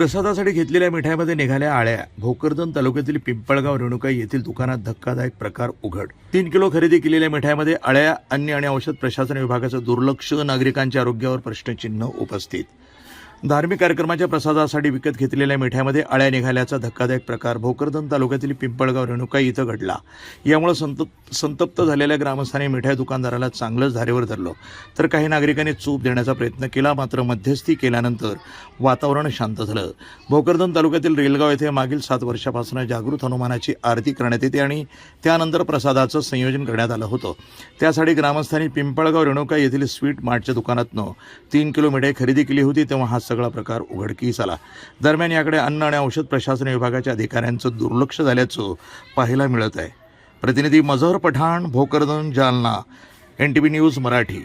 प्रसादासाठी घेतलेल्या मिठाईमध्ये निघाल्या आळ्या. भोकरदन तालुक्यातील पिंपळगाव रेणुका येथील दुकानात धक्कादायक प्रकार उघड. तीन किलो खरेदी केलेल्या मिठाईमध्ये आळ्या अन्न आणि औषध प्रशासन विभागाचं दुर्लक्ष नागरिकांच्या आरोग्यावर प्रश्नचिन्ह उपस्थित. धार्मिक कार्यक्रमाच्या प्रसादासाठी विकत घेतलेल्या मिठाईमध्ये अळ्या निघाल्याचा धक्कादायक प्रकार. भोकरदन तालुक्यातील पिंपळगाव रेणुका इथं घडला. यामुळे संतप संतप्त झालेल्या ग्रामस्थांनी मिठाई दुकानदाराला चांगलंच धारेवर धरलं. तर काही नागरिकांनी चूप देण्याचा प्रयत्न केला मात्र मध्यस्थी केल्यानंतर वातावरण शांत झालं. भोकरदन तालुक्यातील रेलगाव येथे मागील सात वर्षापासून जागृत हनुमानाची आरती करण्यात येते आणि त्यानंतर प्रसादाचं संयोजन करण्यात आलं होतं. त्यासाठी ग्रामस्थांनी पिंपळगाव रेणुका येथील स्वीट मार्टच्या दुकानातनं तीन किलो मिठाई खरेदी केली होती तेव्हा हा सगळा प्रकार उघडकीस आला. दरम्यान याकडे अन्न आणि औषध प्रशासन विभागाच्या अधिकाऱ्यांचं दुर्लक्ष झाल्याचं पाहायला मिळत आहे. प्रतिनिधी Mazhar Pathan Bhokardan Jalna N T V news Marathi.